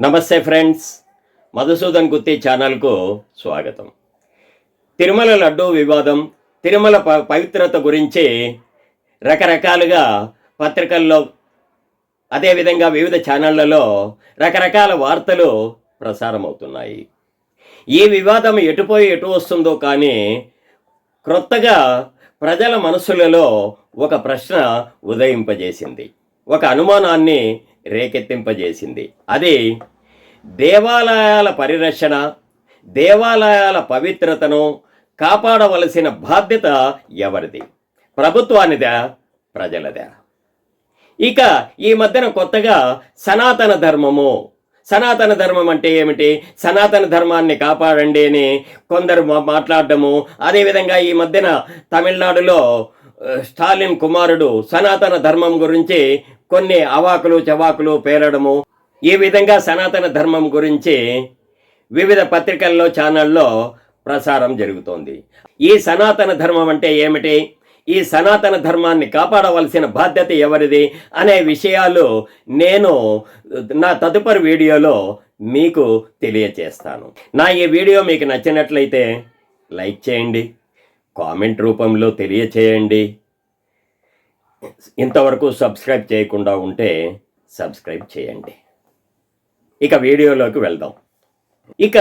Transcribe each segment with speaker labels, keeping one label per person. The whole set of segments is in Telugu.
Speaker 1: నమస్తే ఫ్రెండ్స్. మధుసూదన్ గుత్తి ఛానల్కు స్వాగతం. తిరుమల లడ్డూ వివాదం తిరుమల ప పవిత్రత గురించి రకరకాలుగా పత్రికల్లో అదేవిధంగా వివిధ ఛానళ్ళలో రకరకాల వార్తలు ప్రసారమవుతున్నాయి. ఈ వివాదం ఎటుపోయి ఎటు వస్తుందో కానీ క్రొత్తగా ప్రజల మనసులలో ఒక ప్రశ్న ఉదయింపజేసింది. ఒక అనుమానాన్ని రేకెత్తింపజేసింది. అది దేవాలయాల పరిరక్షణ దేవాలయాల పవిత్రతను కాపాడవలసిన బాధ్యత ఎవరిది? ప్రభుత్వానిదా ప్రజలదా? ఇక ఈ మధ్యన కొత్తగా సనాతన ధర్మము. సనాతన ధర్మం అంటే ఏమిటి? సనాతన ధర్మాన్ని కాపాడండి అని కొందరు మాట్లాడటము మాట్లాడడము. అదేవిధంగా ఈ మధ్యన తమిళనాడులో స్టాలిన్ కుమారుడు సనాతన ధర్మం గురించి కొన్ని అవాకులు చవాకులు పేరడము ఈ విధంగా సనాతన ధర్మం గురించి వివిధ పత్రికల్లో ఛానల్లో ప్రసారం జరుగుతోంది. ఈ సనాతన ధర్మం అంటే ఏమిటి? ఈ సనాతన ధర్మాన్ని కాపాడవలసిన బాధ్యత ఎవరిది? అనే విషయాలు నేను నా తదుపరి వీడియోలో మీకు తెలియచేస్తాను. నా ఈ వీడియో మీకు నచ్చినట్లయితే లైక్ చేయండి కామెంట్ రూపంలో తెలియచేయండి. ఇంతవరకు సబ్స్క్రైబ్ చేయకుండా ఉంటే సబ్స్క్రైబ్ చేయండి. ఇక వీడియోలోకి వెళ్దాం. ఇక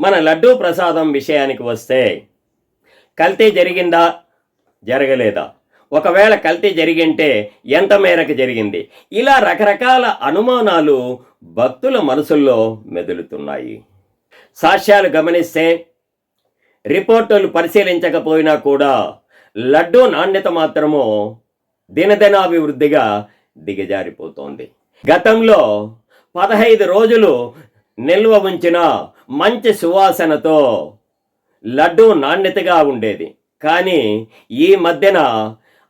Speaker 1: మన లడ్డూ ప్రసాదం విషయానికి వస్తే కల్తీ జరిగిందా? జరగలేదా? ఒకవేళ కల్తీ జరిగింటే ఎంత మేరకు జరిగింది? ఇలా రకరకాల అనుమానాలు భక్తుల మనసుల్లో మెదులుతున్నాయి. సాక్ష్యాలు గమనిస్తే రిపోర్టులు పరిశీలించకపోయినా కూడా లడ్డూ నాణ్యత మాత్రము దినదినాభివృద్ధిగా దిగజారిపోతోంది. గతంలో పదహైదు రోజులు నిల్వ ఉంచిన మంచి సువాసనతో లడ్డు నాణ్యతగా ఉండేది. కానీ ఈ మధ్యన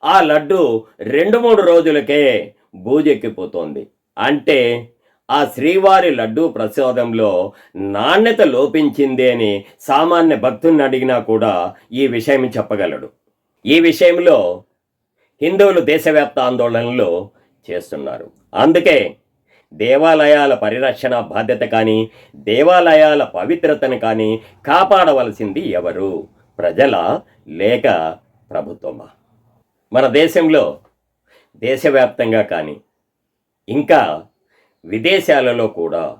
Speaker 1: ఆ లడ్డు రెండు మూడు రోజులకే బూజెక్కిపోతోంది. అంటే ఆ శ్రీవారి లడ్డూ ప్రసాదంలో నాణ్యత లోపించింది అని సామాన్య భక్తుల్ని అడిగినా కూడా ఈ విషయం చెప్పగలడు. ఈ విషయంలో హిందువులు దేశవ్యాప్త ఆందోళనలు చేస్తున్నారు. అందుకే దేవాలయాల పరిరక్షణ బాధ్యత కానీ దేవాలయాల పవిత్రతను కానీ కాపాడవలసింది ఎవరు? ప్రజల లేక ప్రభుత్వమా? మన దేశంలో దేశవ్యాప్తంగా కానీ ఇంకా విదేశాలలో కూడా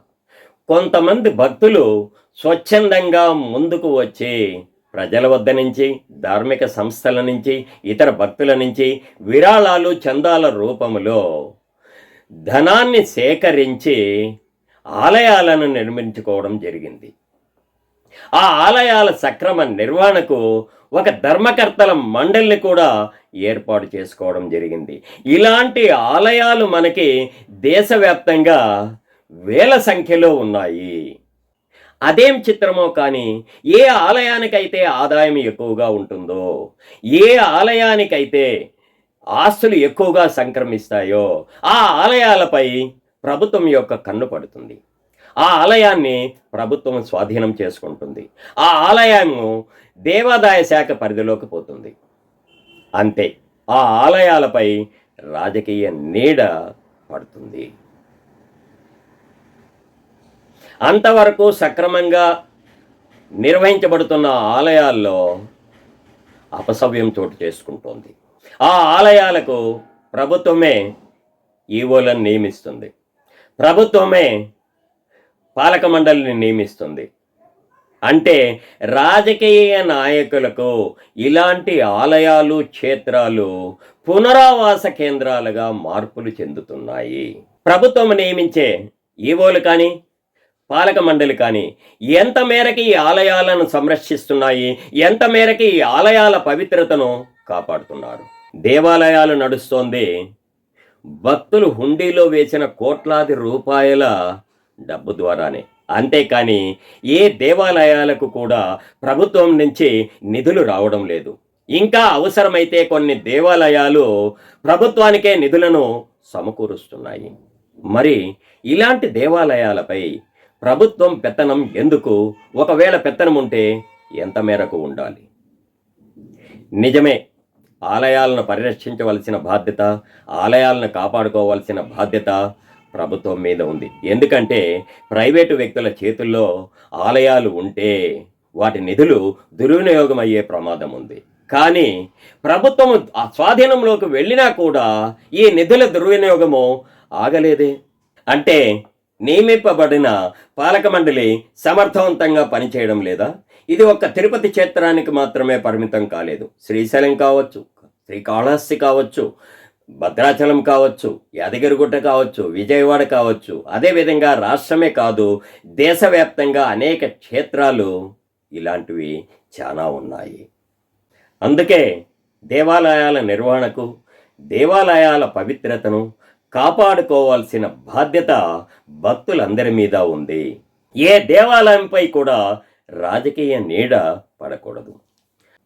Speaker 1: కొంతమంది భక్తులు స్వచ్ఛందంగా ముందుకు వచ్చి ప్రజల వద్ద నుంచి ధార్మిక సంస్థల నుంచి ఇతర భక్తుల నుంచి విరాళాలు చందాల రూపంలో ధనాన్ని సేకరించి ఆలయాలను నిర్మించుకోవడం జరిగింది. ఆ ఆలయాల సక్రమ నిర్వహణకు ఒక ధర్మకర్తల మండలిని కూడా ఏర్పాటు చేసుకోవడం జరిగింది. ఇలాంటి ఆలయాలు మనకి దేశవ్యాప్తంగా వేల సంఖ్యలో ఉన్నాయి. అదేం చిత్రమో కానీ ఏ ఆలయానికైతే ఆదాయం ఎక్కువగా ఉంటుందో ఏ ఆలయానికైతే ఆస్తులు ఎక్కువగా సంక్రమిస్తాయో ఆ ఆలయాలపై ప్రభుత్వం యొక్క కన్ను పడుతుంది. ఆ ఆలయాన్ని ప్రభుత్వం స్వాధీనం చేసుకుంటుంది. ఆ ఆలయము దేవాదాయ శాఖ పరిధిలోకి పోతుంది. అంతే. ఆ ఆలయాలపై రాజకీయ నీడ పడుతుంది. అంతవరకు సక్రమంగా నిర్వహించబడుతున్న ఆలయాల్లో అపసవ్యం చోటు చేసుకుంటోంది. ఆ ఆలయాలకు ప్రభుత్వమే ఈవోలను నియమిస్తుంది. ప్రభుత్వమే పాలక మండలిని నియమిస్తుంది. అంటే రాజకీయ నాయకులకు ఇలాంటి ఆలయాలు క్షేత్రాలు పునరావాస కేంద్రాలుగా మార్పులు చెందుతున్నాయి. ప్రభుత్వం నియమించే ఈవోలు కానీ పాలక మండలి కానీ ఎంత మేరకి ఈ ఆలయాలను సంరక్షిస్తున్నాయి? ఎంత మేరకి ఈ ఆలయాల పవిత్రతను కాపాడుతున్నారు? దేవాలయాలు నడుస్తోంది. భక్తులు హుండీలో వేసిన కోట్లాది రూపాయల డబ్బు ద్వారానే. అంతేకాని ఏ దేవాలయాలకు కూడా ప్రభుత్వం నుంచి నిధులు రావడం లేదు. ఇంకా అవసరమైతే కొన్ని దేవాలయాలు ప్రభుత్వానికే నిధులను సమకూరుస్తున్నాయి. మరి ఇలాంటి దేవాలయాలపై ప్రభుత్వం పెత్తనం ఎందుకు? ఒకవేళ పెత్తనం ఉంటే ఎంత మేరకు ఉండాలి? నిజమే ఆలయాలను పరిరక్షించవలసిన బాధ్యత ఆలయాలను కాపాడుకోవాల్సిన బాధ్యత ప్రభుత్వం మీద ఉంది. ఎందుకంటే ప్రైవేటు వ్యక్తుల చేతుల్లో ఆలయాలు ఉంటే వాటి నిధులు దుర్వినియోగం అయ్యే ప్రమాదం ఉంది. కానీ ప్రభుత్వం స్వాధీనంలోకి వెళ్ళినా కూడా ఈ నిధుల దుర్వినియోగము ఆగలేదే. అంటే నియమింపబడిన పాలక మండలి సమర్థవంతంగా పనిచేయడం లేదా? ఇది ఒక్క తిరుపతి క్షేత్రానికి మాత్రమే పరిమితం కాలేదు. శ్రీశైలం కావచ్చు శ్రీకాళహస్తి కావచ్చు భద్రాచలం కావచ్చు యాదగిరిగుట్ట కావచ్చు విజయవాడ కావచ్చు. అదేవిధంగా రాష్ట్రమే కాదు దేశవ్యాప్తంగా అనేక క్షేత్రాలు ఇలాంటివి చాలా ఉన్నాయి. అందుకే దేవాలయాల నిర్వహణకు దేవాలయాల పవిత్రతను కాపాడుకోవాల్సిన బాధ్యత భక్తులందరి మీద ఉంది. ఏ దేవాలయంపై కూడా రాజకీయ నీడ పడకూడదు.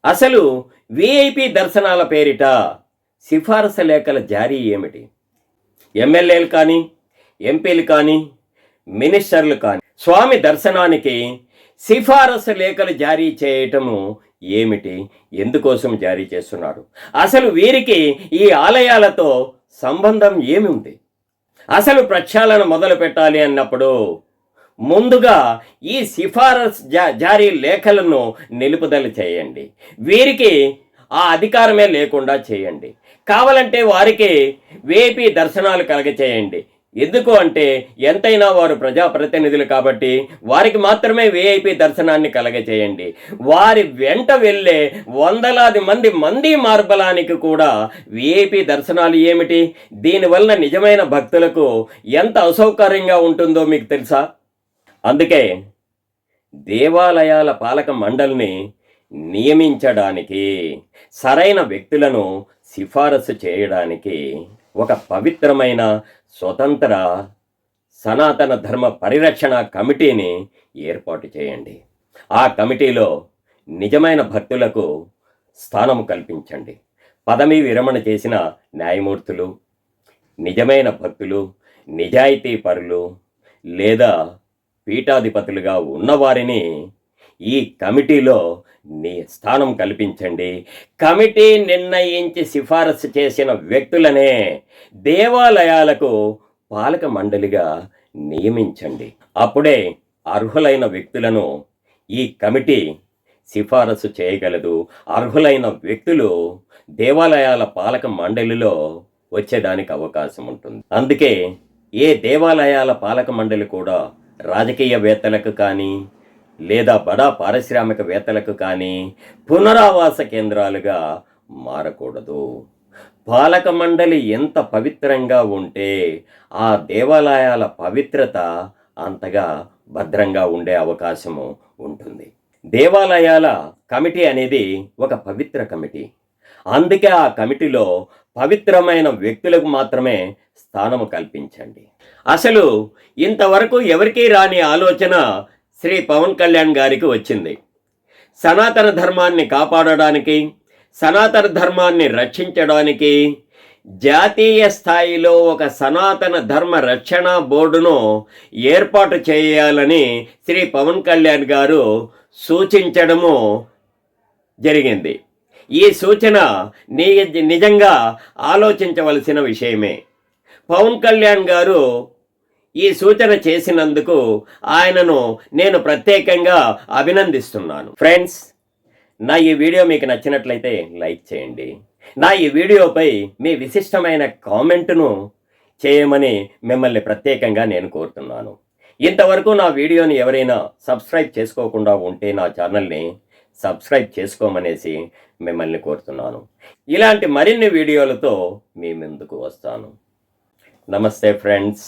Speaker 1: అసలు విఐపి దర్శనాల పేరిట సిఫారసు లేఖల జారీ ఏమిటి? ఎమ్మెల్యేలు కానీ ఎంపీలు కానీ మినిస్టర్లు కానీ స్వామి దర్శనానికి సిఫారసు లేఖలు జారీ చేయటము ఏమిటి? ఎందుకోసం జారీ చేస్తున్నారు? అసలు వీరికి ఈ ఆలయాలతో సంబంధం ఏమి ఉంది? అసలు ప్రక్షాళన మొదలు పెట్టాలి అన్నప్పుడు ముందుగా ఈ సిఫారసు జా జారీ లేఖలను నిలుపుదల చేయండి. వీరికి ఆ అధికారమే లేకుండా చేయండి. కావాలంటే వారికి వేపీ దర్శనాలు కలగచేయండి. ఎందుకు అంటే ఎంతైనా వారు ప్రజాప్రతినిధులు కాబట్టి వారికి మాత్రమే విఐపి దర్శనాన్ని కలగచేయండి వారి వెంట వెళ్ళే వందలాది మంది మంది మార్బలానికి కూడా విఐపి దర్శనాలు ఏమిటి? దీనివల్ల నిజమైన భక్తులకు ఎంత అసౌకర్యంగా ఉంటుందో మీకు తెలుసా? అందుకే దేవాలయాల పాలక మండలిని నియమించడానికి సరైన వ్యక్తులను సిఫారసు చేయడానికి ఒక పవిత్రమైన స్వతంత్ర సనాతన ధర్మ పరిరక్షణ కమిటీని ఏర్పాటు చేయండి. ఆ కమిటీలో నిజమైన భక్తులకు స్థానం కల్పించండి. పదవీ విరమణ చేసిన న్యాయమూర్తులు నిజమైన భక్తులు నిజాయితీ పరులు లేదా పీఠాధిపతులుగా ఉన్నవారిని ఈ కమిటీలో నీ స్థానం కల్పించండి. కమిటీ నిర్ణయించి సిఫారసు చేసిన వ్యక్తులనే దేవాలయాలకు పాలక మండలిగా నియమించండి. అప్పుడే అర్హులైన వ్యక్తులను ఈ కమిటీ సిఫారసు చేయగలదు. అర్హులైన వ్యక్తులు దేవాలయాల పాలక మండలిలో వచ్చేదానికి అవకాశం ఉంటుంది. అందుకే ఏ దేవాలయాల పాలక మండలి కూడా రాజకీయవేత్తలకు కానీ లేదా బడా పారిశ్రామికవేత్తలకు కానీ పునరావాస కేంద్రాలుగా మారకూడదు. పాలక మండలి ఎంత పవిత్రంగా ఉంటే ఆ దేవాలయాల పవిత్రత అంతగా భద్రంగా ఉండే అవకాశము ఉంటుంది. దేవాలయాల కమిటీ అనేది ఒక పవిత్ర కమిటీ. అందుకే ఆ కమిటీలో పవిత్రమైన వ్యక్తులకు మాత్రమే స్థానము కల్పించండి. అసలు ఇంతవరకు ఎవరికీ రాని ఆలోచన శ్రీ పవన్ కళ్యాణ్ గారికి వచ్చింది. సనాతన ధర్మాన్ని కాపాడడానికి సనాతన ధర్మాన్ని రక్షించడానికి జాతీయ స్థాయిలో ఒక సనాతన ధర్మ రక్షణ బోర్డును ఏర్పాటు చేయాలని శ్రీ పవన్ కళ్యాణ్ గారు సూచించడము జరిగింది. ఈ సూచన నిజంగా ఆలోచించవలసిన విషయమే. పవన్ కళ్యాణ్ గారు ఈ సూచన చేసినందుకు ఆయనను నేను ప్రత్యేకంగా అభినందిస్తున్నాను. ఫ్రెండ్స్ నా ఈ వీడియో మీకు నచ్చినట్లయితే లైక్ చేయండి. నా ఈ వీడియోపై మీ విశిష్టమైన కామెంట్ను చేయమని మిమ్మల్ని ప్రత్యేకంగా నేను కోరుతున్నాను. ఇంతవరకు నా వీడియోని ఎవరైనా సబ్స్క్రైబ్ చేసుకోకుండా ఉంటే నా ఛానల్ని సబ్స్క్రైబ్ చేసుకోమనేసి మిమ్మల్ని కోరుతున్నాను. ఇలాంటి మరిన్ని వీడియోలతో మీ ముందుకు వస్తాను. నమస్తే ఫ్రెండ్స్